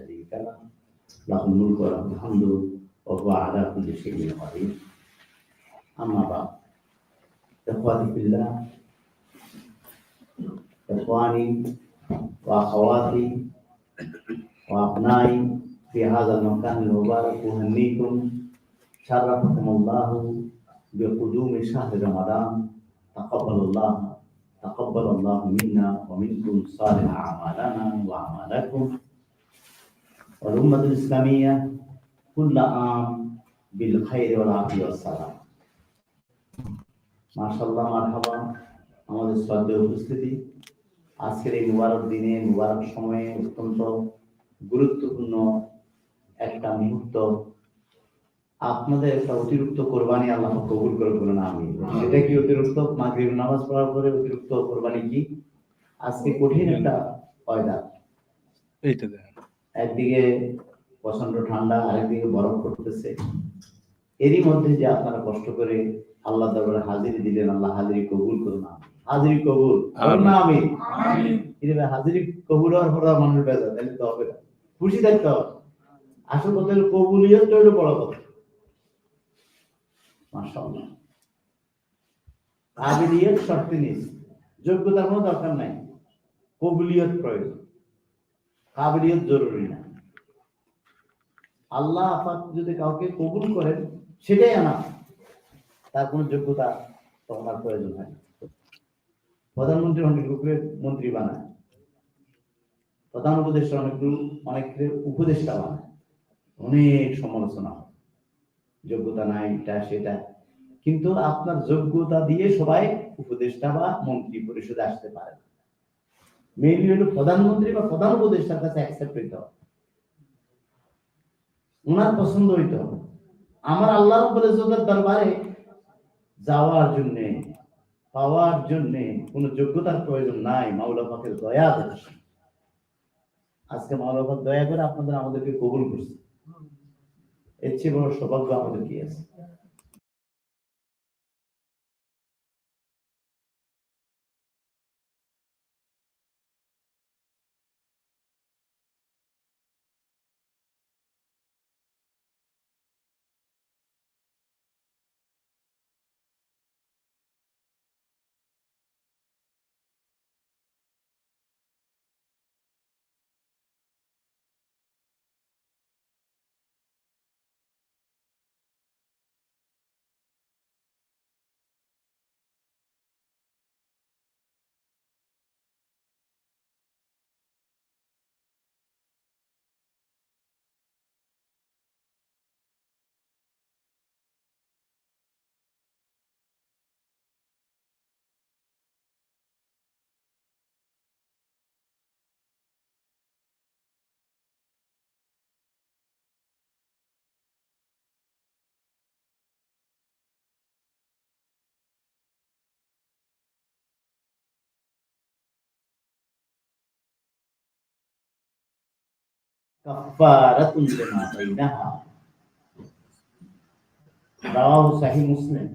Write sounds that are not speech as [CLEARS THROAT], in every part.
شريك له. له الملك وله الحمد وهو على كل شيء قدير. أما بعد. إخواني في الله إخواني وأخواتي وأبنائي في هذا المكان المبارك أهنيكم شرفكم الله بقدوم شهر رمضان. تقبل الله تقبل الله منا ومنكم صالح أعمالنا وأعمالكم. والأمة الإسلامية كل عام بالخير والعافية والسلام মাশাল্লাহ মারহাবা আমাদের শ্রদ্ধেয় উপস্থিতি আজকের এই মুবারক দিনে মুবারক সময়ে অত্যন্ত গুরুত্বপূর্ণ একটা মুহূর্ত আপনাদের একটা অতিরিক্ত কোরবানি আল্লাহ কবুল করে বলুন আমি সেটা কি অতিরিক্ত মাগরিব নামাজ পড়ার পরে অতিরিক্ত কোরবানি কি আজকে কঠিন একটা পয়দা এইটা দেখেন একদিকে প্রচণ্ড ঠান্ডা আরেকদিকে বরফ পড়তেছে। এরই মধ্যে যে আপনারা কষ্ট করে আল্লাহ দরবারে হাজিরি দিলেন আল্লাহ হাজিরি কবুল করুন হাজিরি কবুল করুন না আমি হাজিরি কবুল হওয়ার পর মানুষ বেজা তাহলে তো হবে না। খুশি থাকতে হবে। আসল কথা হলো কবুলিয়ত হলো বড় কথা। মাশাআল্লাহ। কাবিলিয়ত শর্তে যোগ্যতার কোনো দরকার নাই। কবুলিয়ত প্রয়োজন। কাবিলিয়ত জরুরি না। আল্লাহ আপাত যদি কাউকে কবুল করেন, সেটাই আনা। তার কোনো যোগ্যতা তখন আর প্রয়োজন হয় প্রধানমন্ত্রী অনেক লোকের মন্ত্রী বানায়। প্রধান উপদেষ্টা অনেকগুলো অনেকের উপদেষ্টা বানায়। অনেক সমালোচনা হয়। যোগ্যতা নাই, এটা, সেটা। কিন্তু আপনার যোগ্যতা দিয়ে সবাই উপদেষ্টা বা মন্ত্রী পরিষদে আসতে পারে না। মেইনলি হলো প্রধানমন্ত্রী বা প্রধান উপদেষ্টার কাছে অ্যাকসেপ্ট হইতে হবে। ওনার পছন্দ হইতে হবে। আমার উপদেষ্টার দরবারে যাওয়ার জন্য, পাওয়ার জন্য কোনো যোগ্যতার প্রয়োজন নাই, মাওলা পাকের দয়া যথেষ্ট আজকে মাওলা পাক দয়া করে আপনাদের আমাদেরকে কবুল করছে। এর চেয়ে বড় সৌভাগ্য আমাদের কি আছে? কাফারাতুন লিমা বাইনাহা রাওয়াহু সহিহ মুসলিম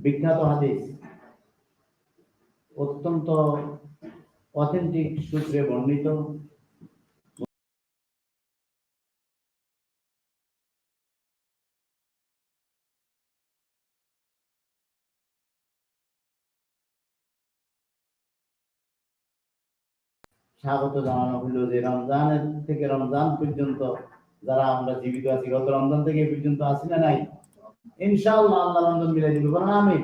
বিখ্যাত হাদিস অত্যন্ত অথেন্টিক সূত্রে বর্ণিত স্বাগত জানানো হলো যে রমজানের থেকে রমজান পর্যন্ত যারা আমরা জীবিত আছি, গত রমজান থেকে পর্যন্ত আছি না নাই? ইনশাআল্লাহ আল্লাহ রমজান মিলাই দিবে। বলেন আমি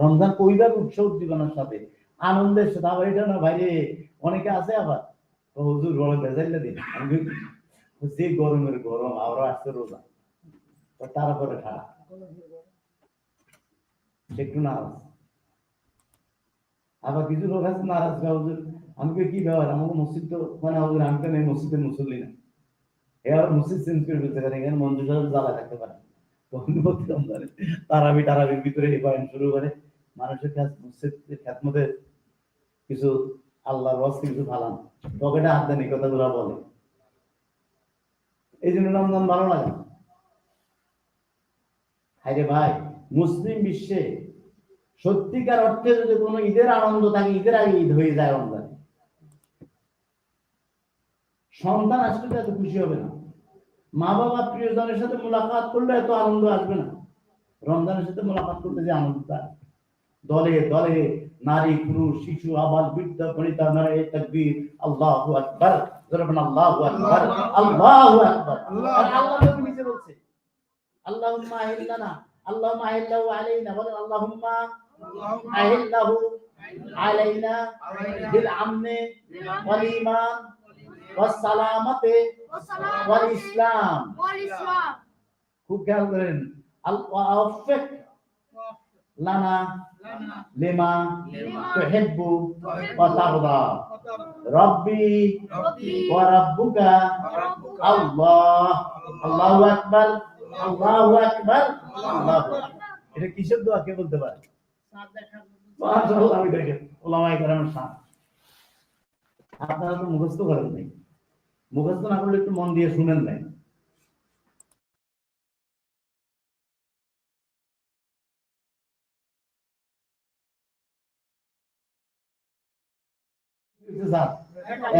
রমজান কইবার উৎসব উদ্দীপনার সাথে। আনন্দের সাথে। আবার এটা না বাইরে অনেকে আছে আবার হুজুর বড় বেজাইলে দিন। যে গরমের গরম আরও আসছে রোজা। তারপরে খারাপ একটু নারাজ। আবার কিছু লোক আছে নারাজ গা হুজুর। আমি কই, কি ব্যাপার? আমাকে মসজিদ তো মানে হুজুর আমি তো নেই মসজিদের মুসল্লি না। এবার মসজিদ চেঞ্জ করে ফেলতে পারে এখানে সাহেব জ্বালা থাকতে পারে তারাবি ভিতরে শুরু করে। মানুষের কাছে মসজিদের কিছু আল্লাহর কিছু পকেটে কথাগুলো বলে। এই জন্য রমজান ভালো লাগে। ভাই, মুসলিম বিশ্বে সত্যিকার অর্থে যদি কোনো ঈদের আনন্দ থাকে, ঈদের আগে ঈদ হয়ে যায় রমজানে। সন্তান আসলে এত খুশি হবে না। মা বাবা প্রিয়জনের সাথে মোলাকাত করলে এত আনন্দ আসবে না। রমজানের সাথে মোলাকাত করতে যে আনন্দটা দলে দলে নারী পুরুষ শিশু আবাল বৃদ্ধ বনিতা নারে তাকবীর আল্লাহু আকবার জরবান আল্লাহু আকবার আল্লাহু আকবার। আল্লাহ নবী নিজে বলছে? আল্লাহুম্মা আহিল্লানা আল্লাহুম্মা আহিল্লাহু আলাইনা বলেন আল্লাহুম্মা আহিল্লাহু আলাইনা বিল আমনে ওয়াল সালামাতে ওয়াল ইসলাম খুব খেয়াল করেন আল ওয়াফিক লানা লিমা তুহিব্বু ওয়া তারদা রব্বি ওয়া রাব্বুকা আল্লাহ। আল্লাহু আকবার। আল্লাহু আকবার। আল্লাহু এটা কিসের দোয়া? কে বলতে পারে? মাশাআল্লাহ আমি দেখেন। ওলামায়ে কেরামের শান আপনারা তো মুখস্থ করেন নাই। মুখস্থ না করলে একটু মন দিয়ে শুনেন নাই।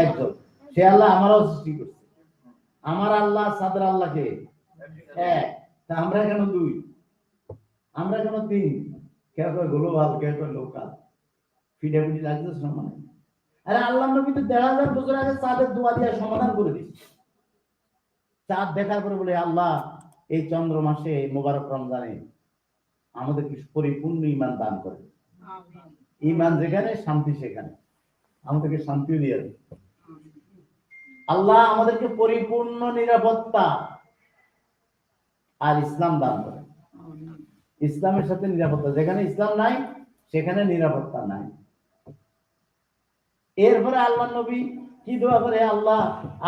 একজন সে আল্লাহ আমারও সৃষ্টি করছে। আমার আল্লাহ, সাদের আল্লাহকে এক। তা আমরা কেন দুই? আমরা কেন তিন? কেউ গ্লোবাল, কেউ লোকাল। ফিডাফিডি লাগছে সমান আরে আল্লাহ নবী তো দেড় হাজার বছর আগে চাঁদের দোয়া দিয়ে সমাধান করে দিচ্ছে চাঁদ দেখার পরে বলে আল্লাহ এই চন্দ্র মাসে মোবারক রমজানে আমাদেরকে পরিপূর্ণ ইমান দান করে ইমান যেখানে শান্তি সেখানে। আমাদেরকে শান্তিও দিয়ে দেয় আল্লাহ আমাদেরকে পরিপূর্ণ নিরাপত্তা আর ইসলাম দান করে। ইসলামের সাথে নিরাপত্তা যেখানে ইসলাম নাই সেখানে নিরাপত্তা নাই। এরপরে আল্লাহ নবী কি দোয়া করে আল্লাহ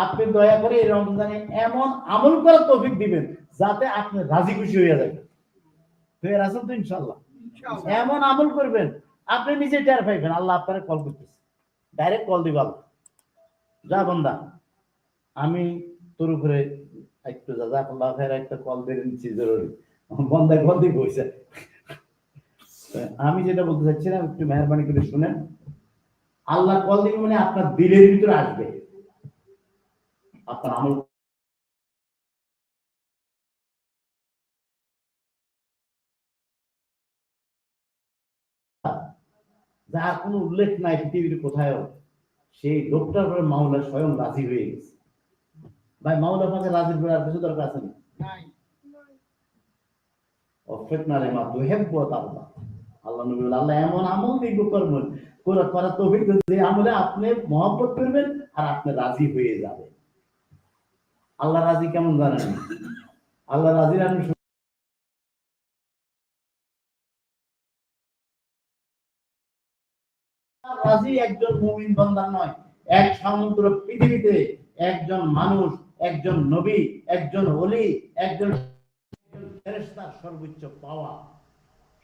আপনি দয়া করে এই রমজানে এমন আমল করার তৌফিক দিবেন যাতে আপনি রাজি খুশি হয়ে যাবেন। তো এর আছেন তো ইনশাল্লাহ এমন আমল করবেন আপনি নিজে টের পাইবেন আল্লাহ আপনার কল করতেছে। ডাইরেক্ট কল দিবাল যা বন্দা আমি তোর উপরে একটু দাদা আল্লাহ ভাইয়ের একটা কল দিয়ে নিচ্ছি জরুরি। বন্দা কল দিয়ে বসে। আমি যেটা বলতে চাচ্ছিলাম একটু মেহরবানি করে শুনেন। আল্লাহ কল দিবে মানে আপনার দিলের ভিতরে আসবে। আপনার আমল যার কোনো উল্লেখ নাই পৃথিবীর কোথায়ও সেই লোকটার পরে মাওলা স্বয়ং রাজি হয়ে গেছে। ভাই মাওলা পাকে রাজি করার কিছু দরকার আছে না আল্লাহ। নবী আল্লাহ এমন আমল দেখব করবেন যে আপনি মহব্বত করবেন আর আপনি রাজি হয়ে যাবেন। আল্লাহ রাজি কেমন জানেন? আল্লাহ রাজি আমি রাজি একজন মুমিন নয়, এক সমুদ্র পৃথিবীতে একজন মানুষ, একজন নবী, একজন ওলি, একজন সর্বোচ্চ পাওয়া।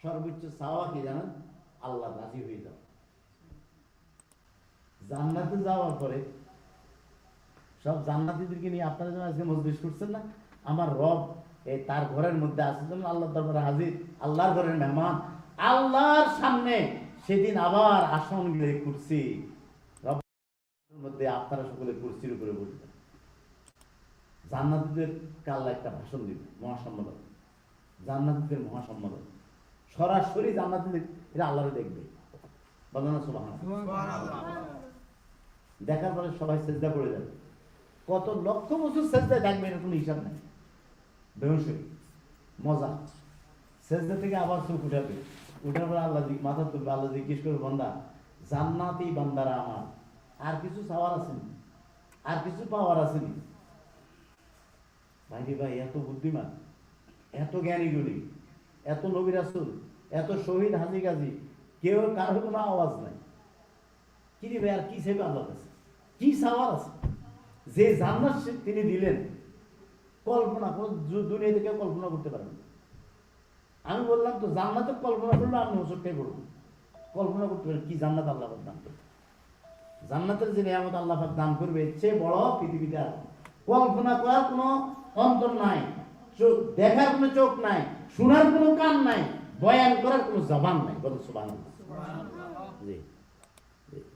সর্বোচ্চ চাওয়া কি জানেন? আল্লাহ রাজি হয়ে যাও জান্নাতে যাওয়ার পরে সব জান্নাতীদেরকে নিয়ে আপনারা যেন আজকে মজলিস করছেন না, আমার রব এই তার ঘরের মধ্যে আছে, যেমন আল্লাহ দরবারে হাজির, আল্লাহর ঘরের মেহমান, আল্লাহর সামনে সেদিন আবার আসন গিয়ে কুরসি। রবের মধ্যে আপনারা সকলে কুরসির উপরে বসবেন। জান্নাতীদের কাল্লা একটা ভাষণ দিবে মহাসম্মেলন। জান্নাতীদের মহাসম্মেলন। সরাসরি জান্নাতীদের, এরা আল্লাহরে দেখবে। বন্দনা সুবহান দেখার পরে সবাই চেষ্টা করে যাবে। কত লক্ষ বছর সেজদায় থাকবে এর কোনো হিসাব নাই। বেহসই মজা। সেজদা থেকে আবার চোখ উঠাবে। উঠার পরে আল্লাহ মাথা তুলবে, আল্লাহ জিজ্ঞেস করবে, বান্দা, জান্নাতি বান্দারা আমার। আর কিছু চাওয়ার আছে নি? আর কিছু পাওয়ার আছে নি? ভাই ভাই, এত বুদ্ধিমান, এত জ্ঞানীগুলি এত নবী রাসূল, এত শহীদ হাজি গাজী, কেউ কারোর কোনো আওয়াজ নাই। কি রে ভাই, আর কি সেবে আল্লাহ কাছে? কি চাওয়ার আছে? যে জান্নাত তিনি দিলেন কল্পনা কোনো দু- দুনিয়াতে কেউ কল্পনা করতে পারেন। আমি বললাম তো জান্নাতের কল্পনা করলে আপনি হোসরটাই করুন কল্পনা করতে পারেন কি জান্নাত আল্লাহ দান করবে? জান্নাতের যে নিয়ামত আল্লাহ দান করবে চেয়ে বড় পৃথিবীতে আর কল্পনা করার কোনো অন্তর নাই চোখ দেখার কোনো চোখ নাই শোনার কোনো কান নাই বয়ান করার কোনো জবান নাই। কত সুবান জি।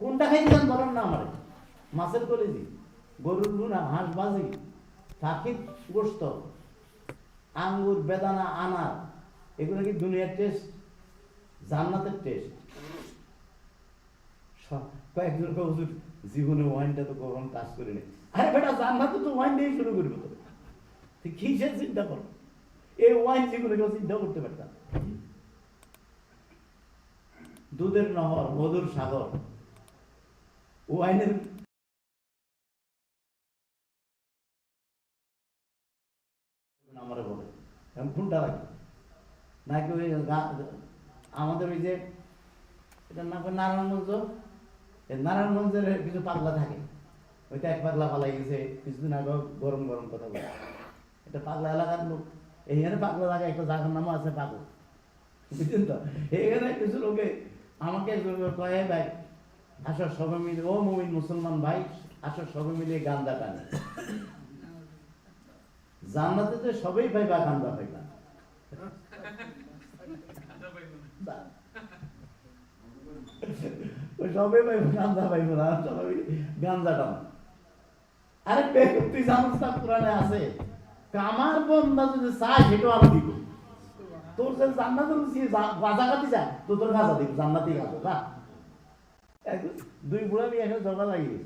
কোনটা খাইতে চান বলেন না আমার। মাছের কলেজি গরুর লুনা হাঁস বাজি ফাঁকির গোস্ত আঙ্গুর বেদানা আনার এগুলো কি দুনিয়ার টেস্ট জান্নাতের টেস্ট কয়েকজন কয়, হুজুর জীবনে ওয়াইনটা তো কখন কাজ করে নেই আরে বেটা জান্নাতে তো ওয়াইন দিয়ে শুরু করব তো। কিসের চিন্তা কর? এই ওয়াইন জীবনে কেউ চিন্তা করতে পারতাম দুধের নহর মধুর সাগর ওয়াইনের নাকি ওই আমাদের ওই যে, এটার নাম নারায়ণগঞ্জ? নারায়ণগঞ্জের কিছু পাগলা থাকে। ওইটা এক পাগলা পালাই গেছে, কিছুদিন আগে গরম গরম কথা বলে। এটা পাগলা এলাকার লোক। এইখানে পাগলা এলাকা একটা জায়গার নামও আছে পাগল। বুঝলেন তো? কিছু লোকে আমাকে কয়ে, "এই ভাই আসো সবাই মিলে, ও মুমিন মুসলমান ভাই, আসো সবাই মিলে গান্দা টানে জান্নাতে তো সবাই পাইবা গান্দা পাইবা সবাই পাইব গান্দা সবাই গান্দা টান আরে বেকুব তুই জানিস আছে। কামার বন্ধা যদি সেটাও আমি দিব। তোর যে জান্নাতের রুচি গাঁজা খাতি যায় তো তোর গাঁজা দিব জান্নাতি গাঁজা দুই বুড়া নিয়ে এখানে ঝগড়া লাগিয়ে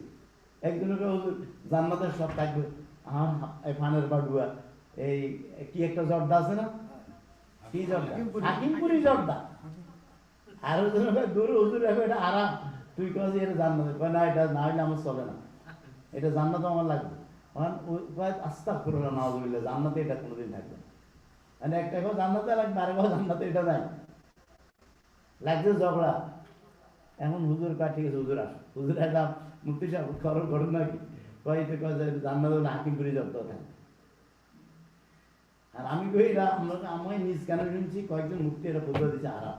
একজনকে হুজুর জান্নাতের সব থাকবে। আমার এই ফানের বাডুয়া এই কি একটা জর্দা আছে না? কি জর্দা? হাকিমপুরি। জর্দা। আর ওজন দূর হুজুর এটা আরাম। তুই কাজে এটা জান্নাত। কয় না এটা না হইলে আমার চলে না। এটা জান্নাত আমার লাগবে। আস্তা করো না নাজুবিল্লাহ জান্নাতে এটা কোনোদিন থাকবে মানে একটা কেউ জান্নাতে লাগবে আর কেউ জান্নাতে এটা নাই। লাগছে ঝগড়া। এখন হুজুর কা ঠিক আছে হুজুর আসো। হুজুর একটা মুক্তি সাহেব খরচ করুন নাকি? কয়েছে কয় যে জান্নাত হাকিম করে জব্দ থাকে আর আমি কই এরা আমরা আমি নিজ কেন শুনছি কয়েকজন মুক্তি এরা ফতুয়া দিচ্ছে আরাম।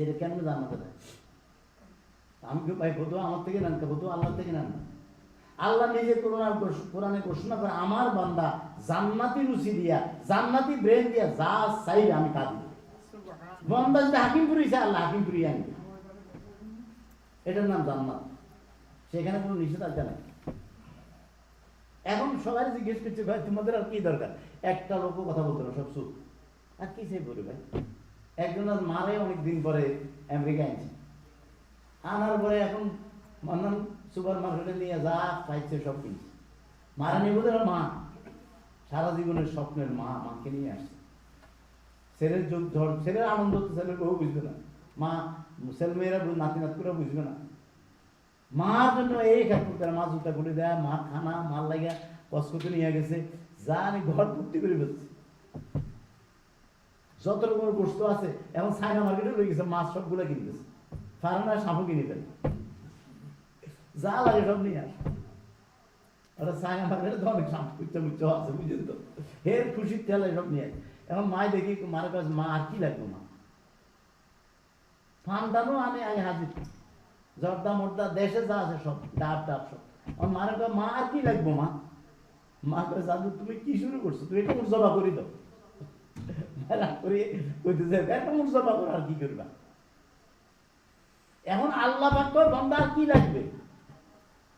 এটা কেন জান্নাতে দেয় আমি কেউ ভাই ফতুয়া আমার থেকে নেন ফতুয়া আল্লাহ থেকে নেন না। আল্লাহ নিজে কোরআন কোরআনে ঘোষণা করে আমার বান্দা জান্নাতি রুচি দিয়া জান্নাতি ব্রেন দিয়া যা চাই আমি তা দিব। বান্দা যদি হাকিম পুরিছে আল্লাহ হাকিম পুরিয়ে আনবে। এটার নাম জান্নাত। সেখানে কোনো নিষেধাজ্ঞা নাই এখন সবাই জিজ্ঞেস করছে, ভাই, তোমাদের আর কি দরকার? একটা লোকও কথা বলতো না, সব চুপ। আর কি চাই বলি ভাই? একজনের মারে অনেক দিন পরে আমেরিকা আনছে। আনার পরে এখন মান্নান সুপার মার্কেটে নিয়ে যা পাইছে সব কিনছে। মারা নিয়ে বোধ মা। সারা জীবনের স্বপ্নের মা, মাকে নিয়ে আসছে। ছেলের ঝড় ছেলের আনন্দ তো ছেলের বউ বুঝবে না। মা ছেলে মেয়েরা বু- নাতি নাতকুরা বুঝবে না। মার জন্য এই কাপড় করে মা জুতা করে দেয়, মা খানা মার লাগিয়া কসকতে নিয়ে গেছে। যা আমি ঘর ভর্তি করে ফেলছি। যত রকমের গোস্ত আছে, এখন সাইনা মার্কেটে রয়ে গেছে, মাছ সবগুলো কিনতেছে ফার্মার সাপও কিনে ফেলে। যা লাগে সব নিয়ে আসে। ওরা সাইনা মার্কেটে তো অনেক সাপ, কুচ্চা মুচ্চা আছে বুঝলেন তো। হের খুশির তেল সব নিয়ে আসে এখন মায় দেখি, মার কাছে মা, আর কি লাগবে মা? ফান্দানো আনে আগে হাজির জর্দা মর্দা দেশে যা আছে সব, ডাব টাব সব। আমার মারা কয়, মা, আর কি লাগবো মা? মা কয়, জাদু, তুমি কি শুরু করছ? তুমি এটা জবা করি দাও। রাগ করে একটা আর কি করবা? এখন বন্দা, আর কি লাগবে?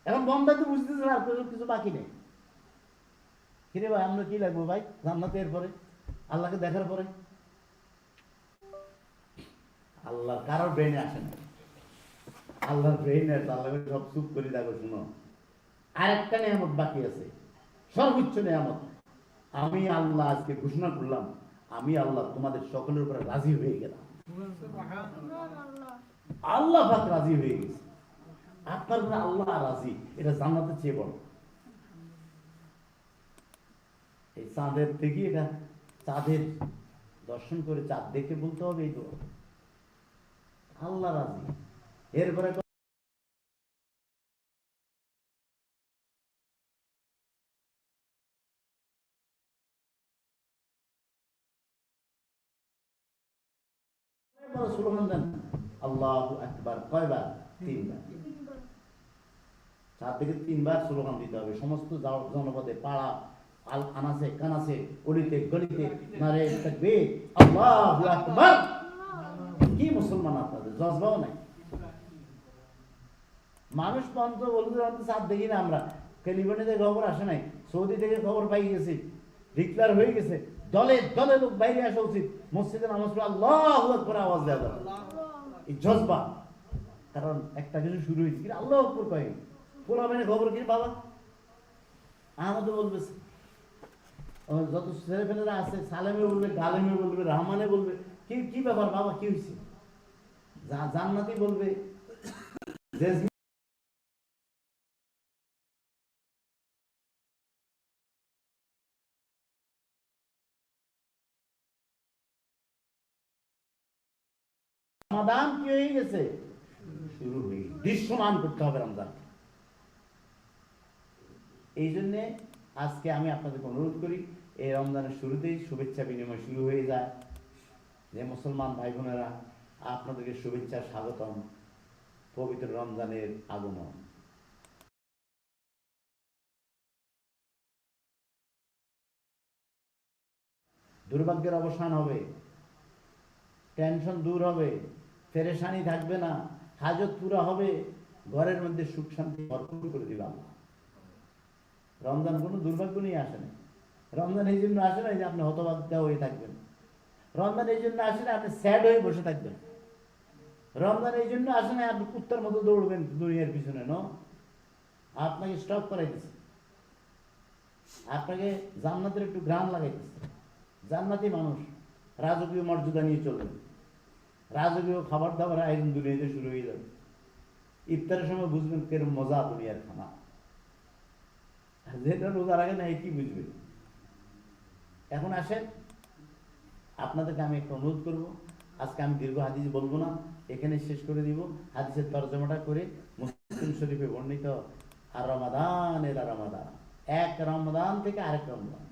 এখন তো বুঝতেছে কিছু নেই। ভাই, আমরা কি লাগবো ভাই? আল্লাহকে দেখার পরে? আল্লাহ, কারোর ব্রেনে আসে না। আল্লাহর ব্রেন আল্লাহ সব চুপ করে দেখো, শুনো। আর একটা নিয়ামত বাকি আছে। সর্বোচ্চ নিয়ামত। আমি আল্লাহ আজকে ঘোষণা করলাম, আমি আল্লাহ তোমাদের সকলের উপরে রাজি হয়ে গেলাম। আল্লাহ পাক রাজি হয়ে গেছে। আপনার উপরে আল্লাহ রাজি, এটা জান্নাতের চেয়ে বড়। এই চাঁদের থেকে এটা চাঁদের দর্শন করে চাঁদ দেখে বলতে হবে, এই তো আল্লাহ রাজি। এরপরে আল্লাহ কয়বার? তিনবার। চার থেকে তিনবার স্লোগান দিতে হবে। সমস্ত জন- জনপদে, পাড়া, আল আনাসে, কানাসে, গলিতে নারে আকবার। কি মুসলমান আপনাদের? জজবাও নাই। মানুষ পন্ত বলতে চাপ দেখি না আমরা। টেলিফোনে থেকে খবর আসে নাই। সৌদি থেকে খবর পাই গেছি। ডিক্লার হয়ে গেছে। দলে দলে লোক বাইরে আসা উচিত। মসজিদে নামাজ আল্লাহ করে আওয়াজ দেওয়া যাবে। এই জজবা। কারণ একটা কিছু শুরু হয়েছে। কিন্তু আল্লাহ উপর কয়ে? পোলা মেনে খবর কি বাবা? আমাদের বলবে যত ছেলে ফেলেরা আছে, সালেমে বলবে, গালেমে বলবে, রহমানে বলবে। কি কি ব্যাপার বাবা? কি হয়েছে জান্নাতি বলবে। সমাধান কি হয়ে গেছে? শুরু হয়ে দৃশ্যমান করতে হবে রমজান। এই জন্যে আজকে আমি আপনাদেরকে অনুরোধ করি, এই রমজানের শুরুতেই শুভেচ্ছা বিনিময় শুরু হয়ে যায়। যে মুসলমান ভাই বোনেরা আপনাদেরকে শুভেচ্ছা, স্বাগতম। পবিত্র রমজানের আগমন। দুর্ভাগ্যের অবসান হবে, টেনশন দূর হবে ফেরেশানি থাকবে না, হাজত পুরা হবে, ঘরের মধ্যে সুখ শান্তি ভরপুর করে আল্লাহ। রমজান কোনো দুর্ভাগ্য নিয়ে আসে না। রমজান এই জন্য আসে না যে আপনি হতবাদ্যা হয়ে থাকবেন। রমজান এই জন্য আসে না আপনি স্যাড হয়ে বসে থাকবেন। রমজান এই জন্য আসে না আপনি কুত্তার মতো দৌড়বেন দুনিয়ার পিছনে ন আপনাকে স্টপ করাইতেছে আপনাকে জান্নাতের একটু গ্রাম লাগাইতেছে জান্নাতি মানুষ, রাজকীয় মর্যাদা নিয়ে চলবেন রাজকীয় খাবার দাবার আয়োজন দুনিয়াতে শুরু হয়ে যাবে। ইফতারের সময় বুঝবেন কেরম মজা দুনিয়ার খানা। যেটা রোজা রাখে না কি বুঝবে? এখন আসেন, আপনাদেরকে আমি একটা অনুরোধ করব। আজকে আমি দীর্ঘ হাদিস বলব না। এখানে শেষ করে দিব। হাদিসের তর্জমাটা করে মুসলিম শরীফে বর্ণিত আর রমাদান এর রমাদান। এক রমদান থেকে আরেক রমদান।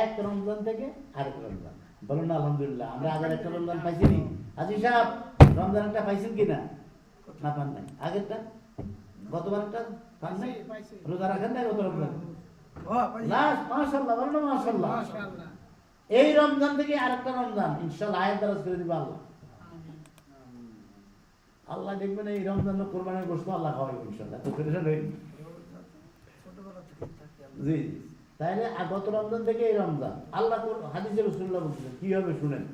এক রমজান থেকে আরেক রমজান বলুন না আলহামদুলিল্লাহ আমরা আগের একটা রমজান পাইছি নি আজি সাহেব রমজান একটা পাইছেন কি না না পান নাই। আগেরটা? গতবার একটা পান নাই? রোজা রাখেন নাই গত রমজান লাস্ট মাশাআল্লাহ বলুন না এই রমজান থেকে আরেকটা রমজান। ইনশাআল্লাহ আয়াত দ্বারা করে দিবে আল্লাহ। আল্লাহ দেখবেন এই রমজান কোরবানির গোশত আল্লাহ খাওয়াইবে ইনশাআল্লাহ। তো টেনশন জি। তাহলে গত রমজান থেকে এই রমজান। আল্লাহ কোর- হাদিসে রসুল্লাহ বলছিলেন কি হবে শুনেন।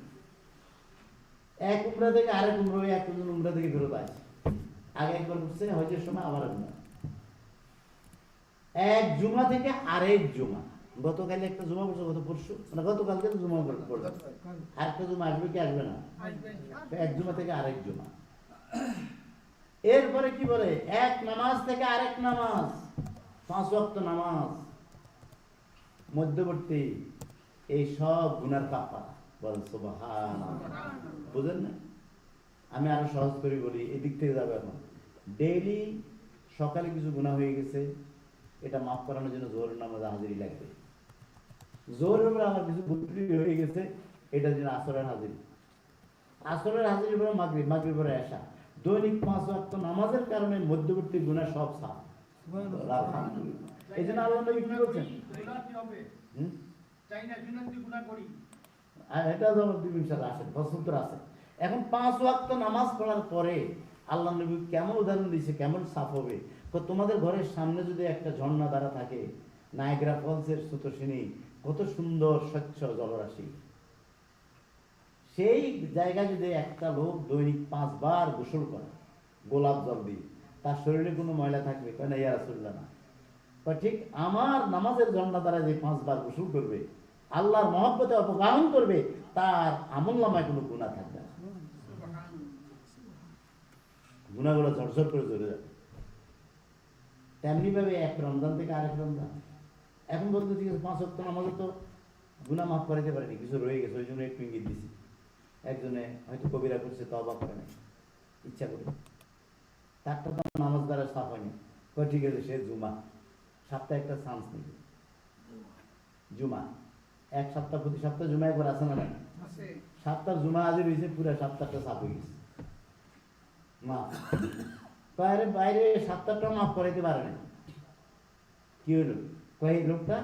এক উমরা থেকে আরেক উমরা এক উমরা থেকে ফেরত আসে আগে একবার করছে হজের সময় আবার একবার এক জুমা থেকে আরেক জুমা। গতকাল একটা জুমা পড়ছে গত পরশু। মানে গতকালকে তো জুমা পড়ছে আর একটা জুমা আসবে কি আসবে না? এক জুমা থেকে আরেক জুমা। [CLEARS THROAT] এরপরে কি বলে? এক নামাজ থেকে আরেক নামাজ। পাঁচ ওয়াক্ত নামাজ। মধ্যবর্তী এই সব গুনার কাপা। বলেন সুবহান বুঝেন না? আমি আরও সহজ করে বলি, এদিক থেকে যাবে এখন। ডেইলি সকালে কিছু গুণা হয়ে গেছে, এটা মাফ করানোর জন্য জোর নামাজ হাজিরি লাগবে। জোহরের উপরে আমার কিছু ভুল হয়ে গেছে, এটার জন্য আসরের হাজিরি। আসরের হাজিরির পরে মাগরিব মাগরিব পরে আসা দৈনিক পাঁচ ওয়াক্ত নামাজের কারণে মধ্যবর্তী গুণা সব সাফ। এই জন্য আল্লাহ নবী কি বলছেন? এটা যেমন তুমি ইনশাল্লাহ আসেন প্রশ্নোত্তর আছে। এখন পাঁচ ওয়াক্ত নামাজ পড়ার পরে আল্লাহ নবী কেমন উদাহরণ দিয়েছে কেমন সাফ হবে? তো তোমাদের ঘরের সামনে যদি একটা ঝর্ণা দ্বারা থাকে নায়গ্রা ফলসের স্রোতসিনী কত সুন্দর স্বচ্ছ জলরাশি। সেই জায়গায় যদি একটা লোক দৈনিক পাঁচবার গোসল করে, গোলাপ জল দিয়ে, তার শরীরে কোনো ময়লা থাকবে? কেন ইয়া রাসুল্লাহ না। ঠিক আমার নামাজের ঝর্ণা দ্বারা যে পাঁচবার গোসল করবে, আল্লাহর মহব্বতে অপগাহন করবে, তার আমল নামায় কোনো গুণা থাকবে না। গুণাগুলো ঝরঝর করে চলে যাবে। তেমনি ভাবে এক রমজান থেকে আরেক রমজান। এখন বলতে পাঁচ সপ্তাহ আমাদের তো গুণা মাফ করাইতে পারেনি, কিছু রয়ে গেছে, ওই জন্য একটু ইঙ্গিত দিছি। একজনে হয়তো কবিরা করছে তবা করে নাই ইচ্ছা করে। তারটা তো নামাজ দ্বারা সাফ হয়নি। কয় ঠিক আছে সে জুমা। সপ্তাহে একটা চান্স নেবে। জুমা। এক সপ্তাহ প্রতি সপ্তাহ জুমা একবার আসে না নাই? সাতটা জুমা আজ রয়েছে পুরো সপ্তাহটা সাফ হয়ে গেছে। মা। বাইরে বাইরে সপ্তাহটা মাফ করাইতে পারে না কি হলো কয় লোকটা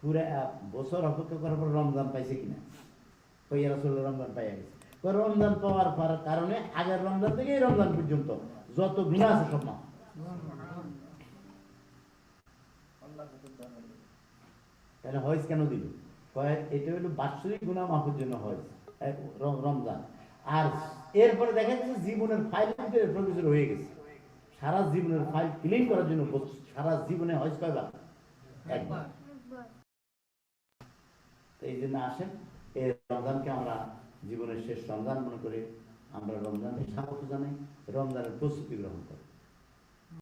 পুরো বছর অপেক্ষা করার পর রমজান পাইছে কিনা? রাসূল রমজান পাইয়া গেছে। রমজান পাওয়ার কারণে আগের রমজান থেকে এই রমজান পর্যন্ত যত আছে সব তাহলে হজ কেন দিল? এটা হলো বাৎসরিক গুণা মাফের জন্য র- রমজান। আর এরপরে দেখা যাচ্ছে জীবনের ফাইল হয়ে গেছে। সারা জীবনের ফাইল ক্লিন করার জন্য সারা জীবনে হজ কয়বার? একবার। এই জন্য আসেন। এই রমজানকে আমরা জীবনের শেষ রমজান মনে করে আমরা রমজানের সামর্থ্য জানাই। রমজানের প্রস্তুতি গ্রহণ করি।